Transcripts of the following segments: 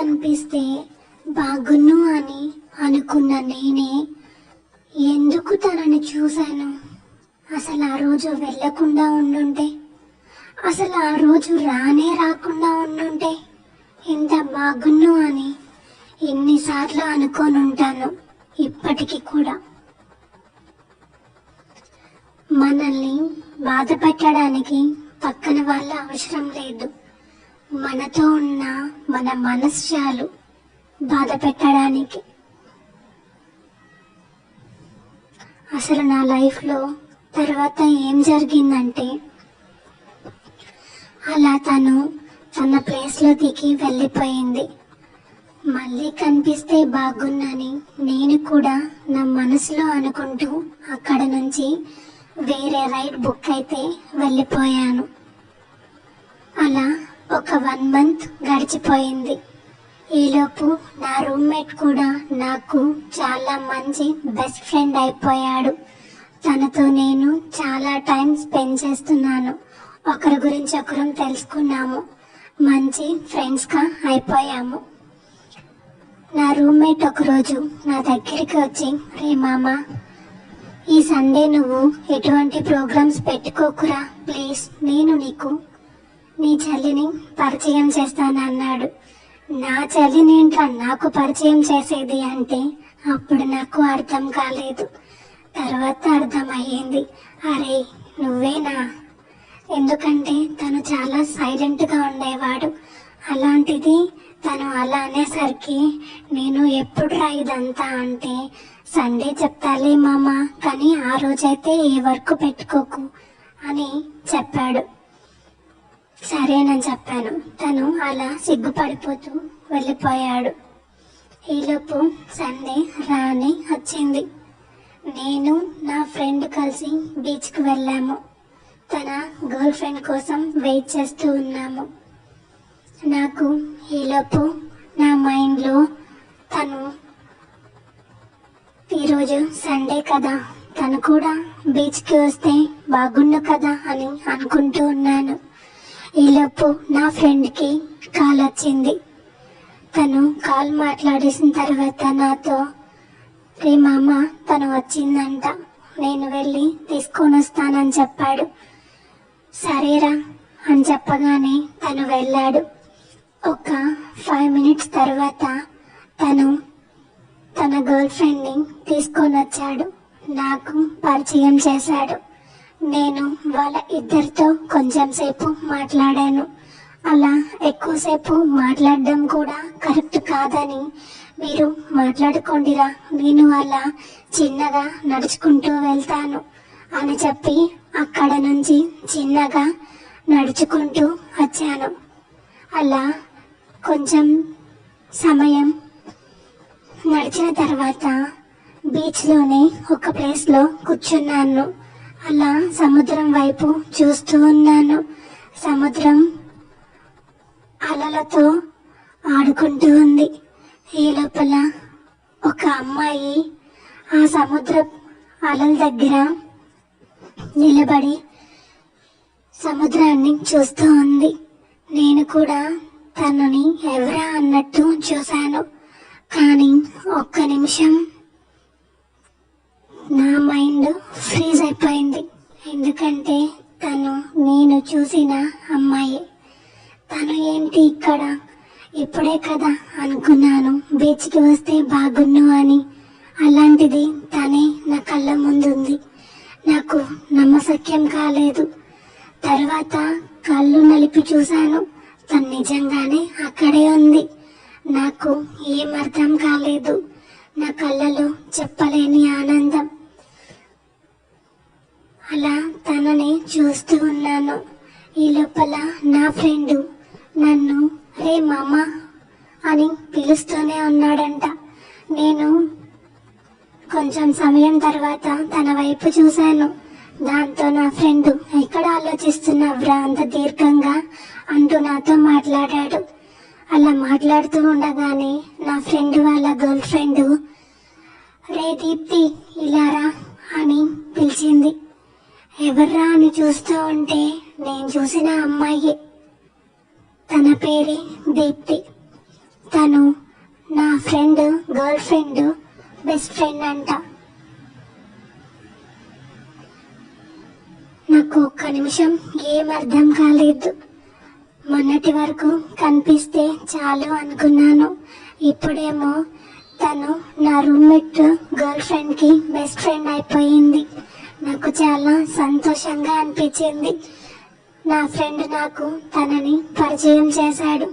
కనిపిస్తే బాగున్ను అని అనుకున్న నేనే ఎందుకు తనని చూశాను? అసలు ఆ రోజు వెళ్ళకుండా ఉండుంటే అసలు ఆ రోజు రానే రాకుండా ఉండుంటే ఎంత బాగున్ను అని ఎన్నిసార్లు అనుకొని ఉంటాను ఇప్పటికీ కూడా. మనల్ని బాధ పెట్టడానికి పక్కన వాళ్ళ అవసరం లేదు. మనతో ఉన్న మన మనసు బాధ పెట్టడానికి అసలు నా లైఫ్లో తర్వాత ఏం జరిగిందంటే అలా తను తన ప్లేస్లో దిగి వెళ్ళిపోయింది. మళ్ళీ కనిపిస్తే బాగున్నని నేను కూడా నా మనసులో అనుకుంటూ అక్కడ నుంచి వేరే రైడ్ బుక్ అయితే వెళ్ళిపోయాను. అలా ఒక వన్ మంత్ గడిచిపోయింది. ఈలోపు నా రూమ్మేట్ కూడా నాకు చాలా మంచి బెస్ట్ ఫ్రెండ్ అయిపోయాడు. తనతో నేను చాలా టైం స్పెండ్ చేస్తున్నాను. ఒకరి గురించి ఒకరం తెలుసుకున్నాము. మంచి ఫ్రెండ్స్గా అయిపోయాము. నా రూమ్మేట్ ఒకరోజు నా దగ్గరికి వచ్చి రే మామ ఈ సండే నువ్వు ఎటువంటి ప్రోగ్రామ్స్ పెట్టుకోకురా ప్లీజ్. నేను నీకు నీ చెల్లిని పరిచయం చేస్తాను అన్నాడు నా చెల్లిని ఏంట్రా నాకు పరిచయం చేసేది అంటే అప్పుడు నాకు అర్థం కాలేదు. తర్వాత అర్థమయ్యింది. అరే నువ్వేనా? ఎందుకంటే తను చాలా సైలెంట్గా ఉండేవాడు. అలాంటిది తను అలా అనేసరికి నేను ఎప్పుడు రా ఇదంతా అంటే సండే చెప్తాలే మామ కానీ ఆ రోజైతే ఏ వర్క్ పెట్టుకోకు అని చెప్పాడు. సరేనని చెప్పాను. తను అలా సిగ్గుపడిపోతూ వెళ్ళిపోయాడు. ఈలోపు సండే రాని వచ్చింది. నేను నా ఫ్రెండ్ కలిసి బీచ్కి వెళ్ళాము. తన గర్ల్ ఫ్రెండ్ కోసం వెయిట్ చేస్తూ ఉన్నాము. నాకు ఈలోపు నా మైండ్లో తను ఈరోజు సండే కదా. తను కూడా బీచ్కి వస్తే బాగుండు కదా అని అనుకుంటూ ఉన్నాను. ఈలోపు నా ఫ్రెండ్కి కాల్ వచ్చింది. తను కాల్ మాట్లాడేసిన తర్వాత నాతో రే మామ తను వచ్చిందంట. నేను వెళ్ళి తీసుకొని వస్తానని చెప్పాడు. సరేరా అని చెప్పగానే తను వెళ్ళాడు. ఒక ఫైవ్ మినిట్స్ తర్వాత తను తన గర్ల్ ఫ్రెండ్ని తీసుకొని వచ్చాడు. నాకు పరిచయం చేశాడు. నేను వాళ్ళ ఇద్దరితో కొంచెం సేపు మాట్లాడాను. అలా ఎక్కువసేపు మాట్లాడడం కూడా కరెక్ట్ కాదని మీరు మాట్లాడుకోండిరా. నేను అలా చిన్నగా నడుచుకుంటూ వెళ్తాను అని చెప్పి అక్కడ నుంచి చిన్నగా నడుచుకుంటూ వచ్చాను. అలా కొంచెం సమయం నడిచిన తర్వాత బీచ్లోనే ఒక ప్లేస్లో కూర్చున్నాను. అలా సముద్రం వైపు చూస్తూ ఉన్నాను. సముద్రం అలలతో ఆడుకుంటూ ఉంది. ఈ లోపల ఒక అమ్మాయి ఆ సముద్ర అలల దగ్గర నిలబడి సముద్రాన్ని చూస్తూ ఉంది. నేను కూడా తనని ఎవరా అన్నట్టు చూశాను. కానీ ఒక్క నిమిషం మైండ్ ఫ్రీజ్ అయిపోయింది. ఎందుకంటే తను నేను చూసిన అమ్మాయి. తను ఏంటి ఇక్కడ? ఇప్పుడే కదా అనుకున్నాను. బీచ్కి వస్తే బాగున్ను అని. అలాంటిది తనే నా కళ్ళ ముందుంది. నాకు నమ్మశక్యం కాలేదు. తర్వాత కళ్ళు నలిపి చూశాను. తను నిజంగానే అక్కడే ఉంది. నాకు ఏం అర్థం కాలేదు. నా కళ్ళలో చెప్పలేని ఆనందం. అలా తనని చూస్తూ ఉన్నాను. ఈ లోపల నా ఫ్రెండు నన్ను రే మామ అని పిలుస్తూనే ఉన్నాడంట. నేను కొంచెం సమయం తర్వాత తన వైపు చూశాను. దాంతో నా ఫ్రెండ్ ఎక్కడ ఆలోచిస్తున్నావ్రా? అంత దీర్ఘంగా? అంటూ నాతో మాట్లాడాడు. అలా మాట్లాడుతూ ఉండగానే నా ఫ్రెండ్ వాళ్ళ గర్ల్ ఫ్రెండ్ రే దీప్తి ఇలారా అని పిలిచింది. ఎవర్రా అని చూస్తూ ఉంటే నేను చూసిన అమ్మాయి. తన పేరే దీప్తి. తను నా friend girl friend best friend అంట. నాకు ఒక్క నిమిషం ఏం అర్థం కాలేదు. మొన్నటి వరకు కనిపిస్తే చాలు అనుకున్నాను. ఇప్పుడేమో తను నా రూమ్మేట్ గర్ల్ ఫ్రెండ్కి బెస్ట్ ఫ్రెండ్ అయిపోయింది. నాకు చాలా సంతోషంగా అనిపించింది. నా ఫ్రెండ్ నాకు తనని పరిచయం చేశాడు.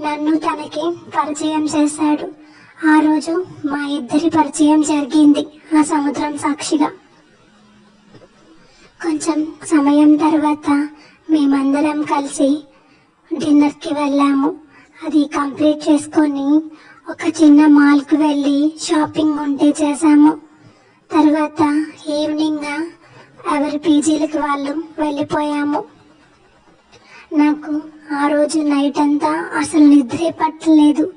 నన్ను తనకి పరిచయం చేశాడు. ఆ రోజు మా ఇద్దరి పరిచయం జరిగింది ఆ సముద్రం సాక్షిగా. కొంచెం సమయం తర్వాత మేమందరం కలిసి డిన్నర్కి వెళ్ళాము. అది కంప్లీట్ చేసుకొని ఒక చిన్న మాల్కి వెళ్ళి షాపింగ్ ఉంటే చేసాము తర్వాత ఈవినింగ్ ఎవరి పీజీలకు వాళ్ళు వెళ్ళిపోయాము. నాకు ఆ రోజు నైట్ అంతా అసలు నిద్రే పట్టలేదు.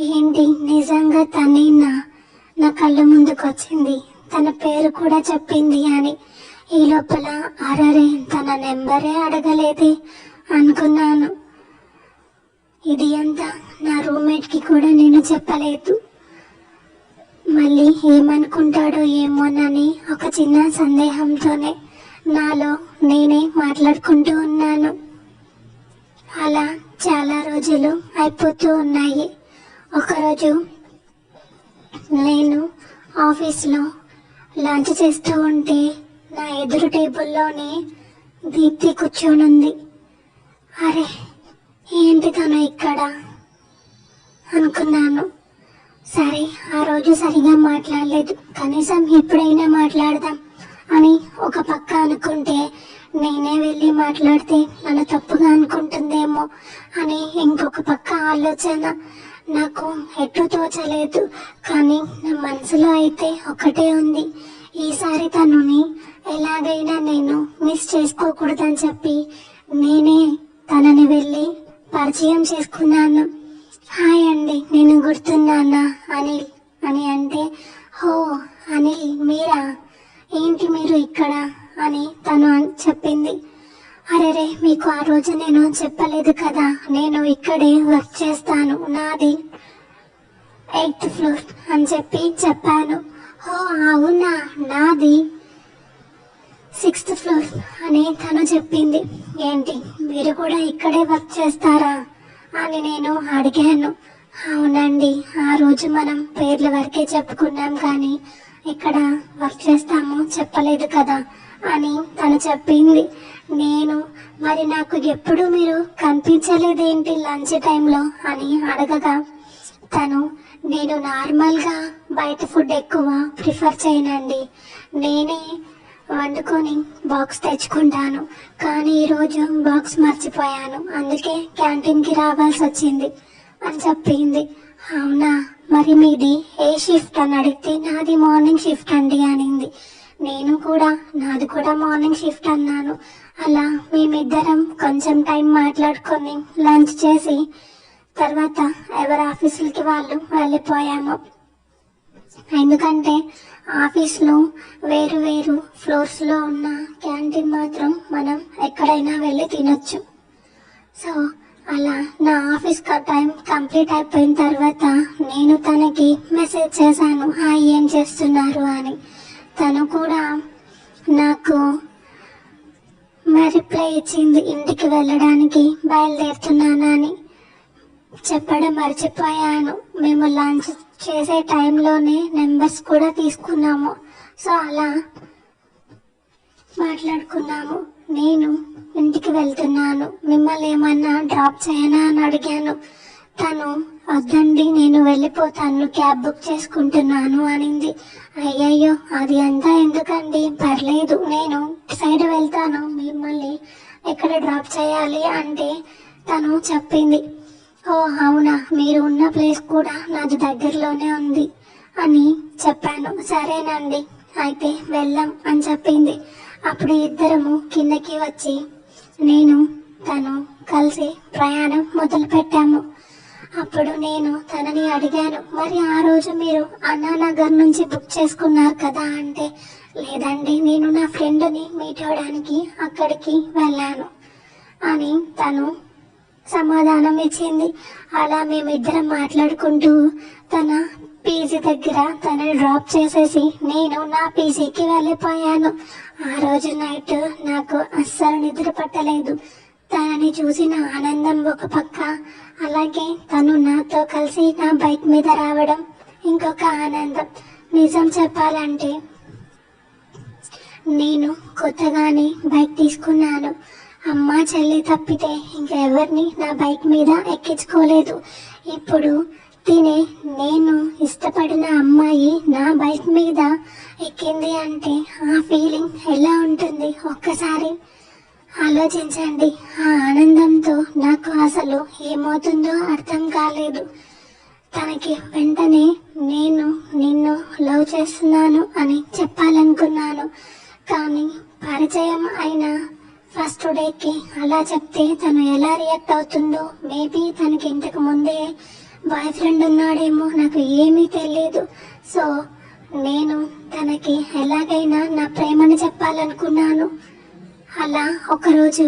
ఏంటి? నిజంగా తనేనా నా కళ్ళ ముందుకు వచ్చింది తన పేరు కూడా చెప్పింది అని. ఈ లోపల అరరే తన నెంబరే అడగలేదే అనుకున్నాను. ఇది అంతా నా రూమ్మేట్కి కూడా నేను చెప్పలేదు. మళ్ళీ ఏమనుకుంటాడో ఏమోనని ఒక చిన్న సందేహంతోనే నాలో నేనే మాట్లాడుకుంటూ ఉన్నాను. అలా చాలా రోజులు అయిపోతూ ఉన్నాయి. ఒకరోజు నేను ఆఫీస్లో లంచ్ చేస్తూ ఉంటే నా ఎదురు టేబుల్లోనే దీప్తి కూర్చొనుంది. అరే ఏంటి తను ఇక్కడ? అనుకున్నాను. సరే ఆ రోజు సరిగా మాట్లాడలేదు. కనీసం ఎప్పుడైనా మాట్లాడదాం అని ఒక పక్క అనుకుంటే నేనే వెళ్ళి మాట్లాడితే నన్ను తప్పుగా అనుకుంటుందేమో అని ఇంకొక పక్క ఆలోచన నాకు ఎటు తోచలేదు. కానీ నా మనసులో అయితే ఒకటే ఉంది. ఈసారి తనని ఎలాగైనా నేను మిస్ చేసుకోకూడదని చెప్పి నేనే తనని వెళ్ళి పరిచయం చేసుకున్నాను. హాయ్ అండి నేను గుర్తున్నానా అనిల్ అని అంటే హో అనిల్ మీరా? ఏంటి మీరు ఇక్కడ? అని తను చెప్పింది. అరెరే మీకు ఆ రోజు నేను చెప్పలేదు కదా. నేను ఇక్కడే వర్క్ చేస్తాను నాది ఎయిత్ ఫ్లోర్ అని చెప్పి చెప్పాను. హో అవునా? నాది సిక్స్త్ ఫ్లోర్ అని తను చెప్పింది. ఏంటి మీరు కూడా ఇక్కడే వర్క్ చేస్తారా? అని నేను అడిగాను. అవునండి ఆ రోజు మనం పేర్ల వరకే చెప్పుకున్నాం కానీ ఇక్కడ వర్క్ చేస్తాము చెప్పలేదు కదా అని తను చెప్పింది. నేను మరి నాకు ఎప్పుడు మీరు కనిపించలేదేంటి లంచ్ టైంలో? అని అడగగా తను నేను నార్మల్గా బయట ఫుడ్ ఎక్కువ ప్రిఫర్ చేయనండి. నేనే వండుకొని బాక్స్ తెచ్చుకుంటాను. కానీ ఈరోజు బాక్స్ మర్చిపోయాను. అందుకే క్యాంటీన్కి రావాల్సి వచ్చింది అని చెప్పింది. అవునా? మరి మీది ఏ షిఫ్ట్ అని అడిగితే నాది మార్నింగ్ షిఫ్ట్ అండి అనింది. నేను కూడా నాది కూడా మార్నింగ్ షిఫ్ట్ అన్నాను. అలా మేమిద్దరం కొంచెం టైం మాట్లాడుకొని లంచ్ చేసి తర్వాత ఎవరి ఆఫీసులకి వాళ్ళు వెళ్ళిపోయాము. ఎందుకంటే ఆఫీస్లో వేరు వేరు ఫ్లోర్స్లో ఉన్న క్యాంటీన్ మాత్రం మనం ఎక్కడైనా వెళ్ళి తినొచ్చు. సో అలా నా ఆఫీస్ క- టైం కంప్లీట్ అయిపోయిన తర్వాత నేను తనకి మెసేజ్ చేశాను. హాయ్ ఏం చేస్తున్నారు? అని. తను కూడా నాకు రిప్లై ఇచ్చింది. ఇంటికి వెళ్ళడానికి బయలుదేరుతున్నానని చెప్పడం మర్చిపోయాను. మేము లంచ్ చేసే టైంలోనే నెంబర్స్ కూడా తీసుకున్నాము. సో అలా మాట్లాడుకున్నాము. నేను ఇంటికి వెళ్తున్నాను. మిమ్మల్ని ఏమన్నా డ్రాప్ చేయనా అని అడిగాను. తను వద్దండి నేను వెళ్ళిపోతాను. క్యాబ్ బుక్ చేసుకుంటున్నాను అనింది. అయ్యయ్యో అది అంతా ఎందుకండి? పర్లేదు నేను సైడ్ వెళ్తాను. మిమ్మల్ని ఎక్కడ డ్రాప్ చేయాలి? అంటే తను చెప్పింది. ఓ అవునా. మీరు ఉన్న ప్లేస్ కూడా నాది దగ్గరలోనే ఉంది అని చెప్పాను. సరేనండి. అయితే వెళ్ళాం అని చెప్పింది. అప్పుడు ఇద్దరము కిందకి వచ్చి నేను తను కలిసి ప్రయాణం మొదలుపెట్టాము. అప్పుడు నేను తనని అడిగాను మరి ఆ రోజు మీరు అన్నానగర్ నుంచి బుక్ చేసుకున్నారు కదా అంటే? లేదండి. నేను నా ఫ్రెండ్ని మీట్ అవ్వడానికి అక్కడికి వెళ్ళాను అని తను సమాధానం ఇచ్చింది. అలా మేమిద్దరం మాట్లాడుకుంటూ తన పీజీ దగ్గర తనని డ్రాప్ చేసేసి నేను నా పీజీకి వెళ్ళిపోయాను. ఆ రోజు నైట్ నాకు అస్సలు నిద్ర పట్టలేదు. తనని చూసిన ఆనందం ఒక పక్క అలాగే తను నాతో కలిసి నా బైక్ మీద రావడం ఇంకొక ఆనందం. నిజం చెప్పాలంటే నేను కొత్తగానే బైక్ తీసుకున్నాను. అమ్మ చెల్లి తప్పితే ఇంకెవరిని నా బైక్ మీద ఎక్కించుకోలేదు. ఇప్పుడు తినే నేను ఇష్టపడిన అమ్మాయి నా బైక్ మీద ఎక్కింది అంటే ఆ ఫీలింగ్ ఎలా ఉంటుంది? ఒక్కసారి ఆలోచించండి. ఆ ఆనందంతో నాకు అసలు ఏమవుతుందో అర్థం కాలేదు. తనకి వెంటనే నేను నిన్ను లవ్ చేస్తున్నాను అని చెప్పాలనుకున్నాను. కానీ పరిచయం అయిన ఫస్ట్ డేకి అలా చెప్తే తను ఎలా రియాక్ట్ అవుతుందో మేబీ తనకి ఇంతకు ముందే బాయ్ ఫ్రెండ్ ఉన్నాడేమో నాకు ఏమీ తెలియదు సో నేను తనకి ఎలాగైనా నా ప్రేమను చెప్పాలనుకున్నాను. అలా ఒకరోజు